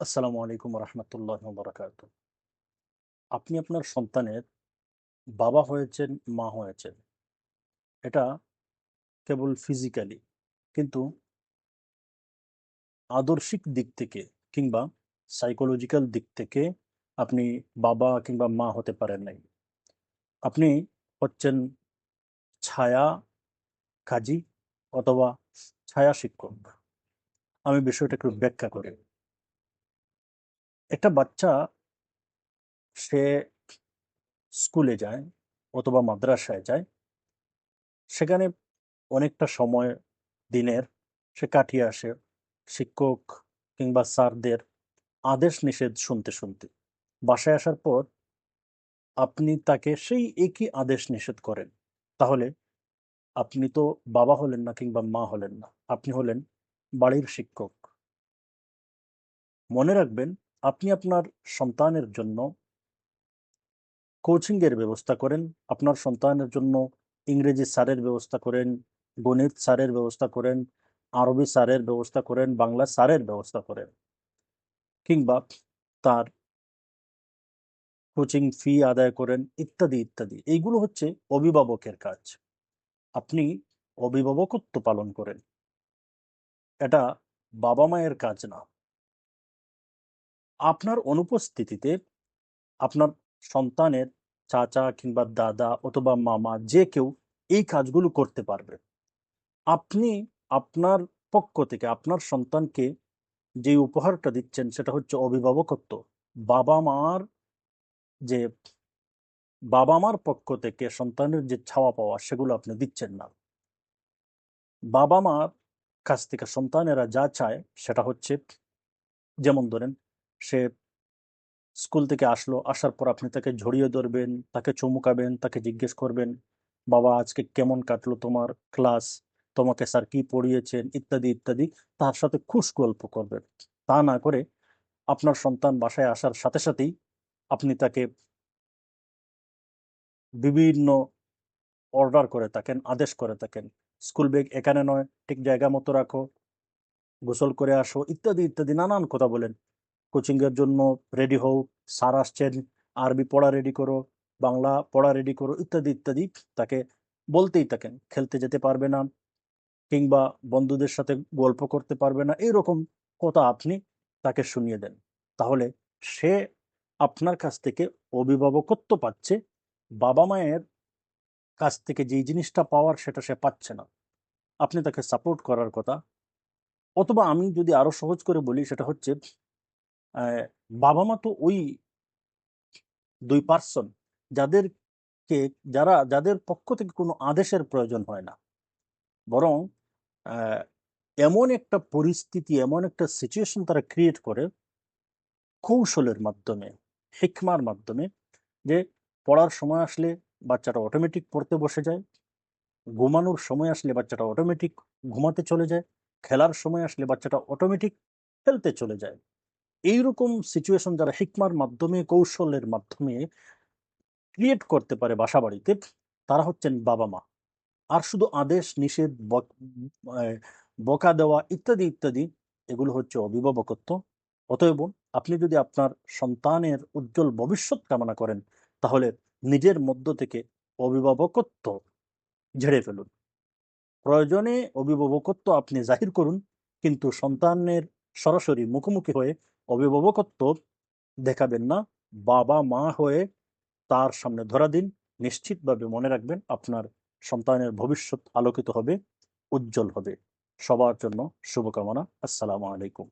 আসসালামু আলাইকুম রহমতুল্লাহ বরকাত আপনি আপনার সন্তানের বাবা হয়েছেন, মা হয়েছেন। এটা কেবল ফিজিক্যালি কিন্তু আদর্শিক দিক থেকে কিংবা সাইকোলজিক্যাল দিক থেকে আপনি বাবা কিংবা মা হতে পারেন নাই। আপনি হচ্ছেন ছায়া কাজী অথবা ছায়া শিক্ষক। আমি বিষয়টা একটু ব্যাখ্যা করি। একটা বাচ্চা সে স্কুলে যায় অথবা মাদ্রাসায় যায়। সেখানে অনেকটা সময় দিনের, সে কাটিয়ে আসে শিক্ষক কিংবা স্যারদের আদেশ নিষেধ শুনতে শুনতে। বাসায় আসার পর আপনি তাকে সেই একই আদেশ নিষেধ করেন। তাহলে আপনি তো বাবা হলেন না কিংবা মা হলেন না, আপনি হলেন বাড়ির শিক্ষক। মনে রাখবেন আপনি আপনার সন্তানের জন্য কোচিংয়ের ব্যবস্থা করেন। আপনার সন্তানের জন্য ইংরেজি স্যারের ব্যবস্থা করেন, গণিত স্যারের ব্যবস্থা করেন, আরবি স্যারের ব্যবস্থা করেন, বাংলা স্যারের ব্যবস্থা করেন। কিংবা তার কোচিং ফি আদায় করেন, ইত্যাদি ইত্যাদি। এইগুলো হচ্ছে অভিভাবকের কাজ। আপনি অভিভাবকত্ব পালন করেন। এটা বাবা মায়ের কাজ না। আপনার অনুপস্থিতিতে আপনার সন্তানের চাচা কিংবা দাদা অথবা মামা যে কেউ এই কাজগুলো করতে পারবে। আপনি আপনার পক্ষ থেকে আপনার সন্তানকে যে উপহারটা দিচ্ছেন সেটা হচ্ছে অভিভাবকত্ব। বাবা মার যে বাবা মার পক্ষ থেকে সন্তানের যে ছাওয়া পাওয়া সেগুলো আপনি দিচ্ছেন না। বাবা মার কাছ থেকে সন্তানেরা যা চায় সেটা হচ্ছে যেমন ধরেন সে স্কুল থেকে আসলো। আসার পর আপনি তাকে জড়িয়ে ধরবেন, তাকে চমুকাবেন, তাকে জিজ্ঞেস করবেন, বাবা, আজকে কেমন কাটলো তোমার ক্লাস? তোমাকে স্যার কি পড়িয়েছেন? ইত্যাদি ইত্যাদি। তার সাথে খুশ গল্প করবেন। তা না করে আপনার সন্তান বাসায় আসার সাথে সাথেই আপনি তাকে বিভিন্ন অর্ডার করে থাকেন, আদেশ করে থাকেন। স্কুল ব্যাগ এখানে নয়, ঠিক জায়গা মতো রাখো, গোসল করে আসো, ইত্যাদি ইত্যাদি, নানান কথা বলেন। কোচিংয়ের জন্য রেডি হও স্যার আসছেন, আরবি পড়া রেডি করো, বাংলা পড়া রেডি করো, ইত্যাদি ইত্যাদি তাকে বলতেই থাকেন, খেলতে যেতে পারবে না কিংবা বন্ধুদের সাথে গল্প করতে পারবে না, এরকম কথা আপনি তাকে শুনিয়ে দেন। তাহলে সে আপনার কাছ থেকে অভিভাবকত্ব পাচ্ছে, বাবা মায়ের কাছ থেকে যেই জিনিসটা পাওয়ার সেটা সে পাচ্ছে না। আপনি তাকে সাপোর্ট করার কথা। অথবা আমি যদি আরও সহজ করে বলি, সেটা হচ্ছে বাবা মা তো ওই দুই পার্সন যাদেরকে, যারা, যাদের পক্ষ থেকে কোনো আদেশের প্রয়োজন হয় না। বরং এমন একটা পরিস্থিতি, এমন একটা সিচুয়েশন তারা ক্রিয়েট করে কৌশলের মাধ্যমে হিকমার মাধ্যমে যে পড়ার সময় আসলে বাচ্চাটা অটোমেটিক পড়তে বসে যায়, ঘুমানোর সময় আসলে বাচ্চাটা অটোমেটিক ঘুমাতে চলে যায়, খেলার সময় আসলে বাচ্চাটা অটোমেটিক খেলতে চলে যায়। এইরকম সিচুয়েশন যারা হিকমার মাধ্যমে, কৌশলের মাধ্যমে ক্রিয়েট করতে পারে বাসা বাড়িতে তারা হচ্ছেন বাবা মা। আর শুধু আদেশ, নিষেধ বক- দেওয়া ইত্যাদি ইত্যাদি, এগুলো হচ্ছে অভিভাবকত্ব। অতএব আপনি যদি আপনার সন্তানের উজ্জ্বল ভবিষ্যৎ কামনা করেন, তাহলে নিজের মধ্য থেকে অভিভাবকত্ব ঝেড়ে ফেলুন। প্রয়োজনে অভিভাবকত্ব আপনি জাহির করুন, কিন্তু সন্তানের সরাসরি মুখোমুখি হয়ে অভিভাবকত্ব দেখাবেন না। বাবা, মা হয়ে তার সামনে ধরা দিন। নিশ্চিতভাবে মনে রাখবেন আপনার সন্তানের ভবিষ্যৎ আলোকিত হবে, উজ্জ্বল হবে। সবার জন্য শুভকামনা। আসসালামু আলাইকুম।